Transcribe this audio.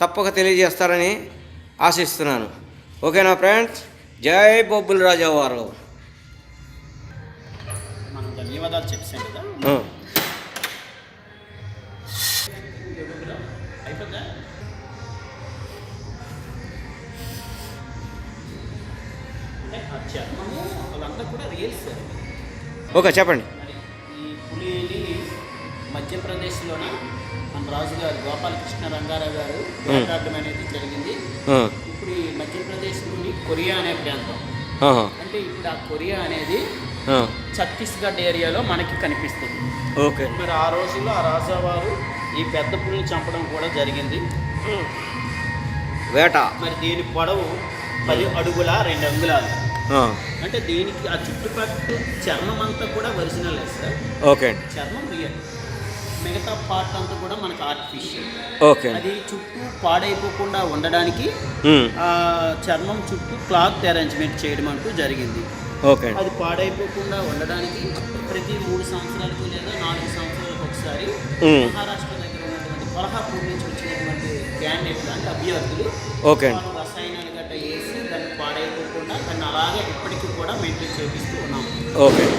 తప్పక తెలియజేస్తారని ఆశిస్తున్నాను. ఓకేనా ఫ్రెండ్స్ జై బొబ్బుల రాజా వారు. ధన్యవాదాలు కదా. ఓకే చెప్పండి. మధ్యప్రదేశ్లోన మన రాజుగారు గోపాలకృష్ణ రంగారావు గారు వేటాడడం అనేది జరిగింది. ఇప్పుడు ఈ మధ్యప్రదేశ్లోని కొరియా అనే ప్రాంతం. అంటే ఇప్పుడు ఆ కొరియా అనేది. ఛత్తీస్గఢ్ ఏరియాలో మనకి కనిపిస్తుంది. ఓకే. మరి ఆ రోజుల్లో ఆ రాజావారు ఈ పెద్ద పులిని చంపడం కూడా జరిగింది. వేట. మరి దీని పొడవు పది అడుగుల రెండు అంగుళాలు. అంటే దీనికి ఆ చుట్టుపక్కల చర్మం అంతా కూడా ఒరిజినల్ సార్? ఓకే చర్మం రియల్. మిగతా పార్ట్ అంతా కూడా మనకు ఆర్టిఫిషియల్ ఓకే. అది చుట్టూ పాడైపోకుండా ఉండడానికి చర్మం చుట్టూ క్లాత్ అరేంజ్మెంట్ చేయడం అంటూ జరిగింది. ఓకే. అది పాడైపోకుండా ఉండడానికి ప్రతి మూడు సంవత్సరాలకు లేదా నాలుగు సంవత్సరాలకు ఒకసారి. మహారాష్ట్ర దగ్గర ఉన్నటువంటి కొల్హాపూర్ నుంచి వచ్చినటువంటి క్యాండిడేట్లు అంటే అభ్యర్థులు ఓకే. రసాయనాలు గట్రా వేసి దాన్ని పాడైపోకుండా దాన్ని అలాగే ఇప్పటికీ కూడా మెయింటైన్ చేపిస్తూ ఉన్నాం. ఓకే.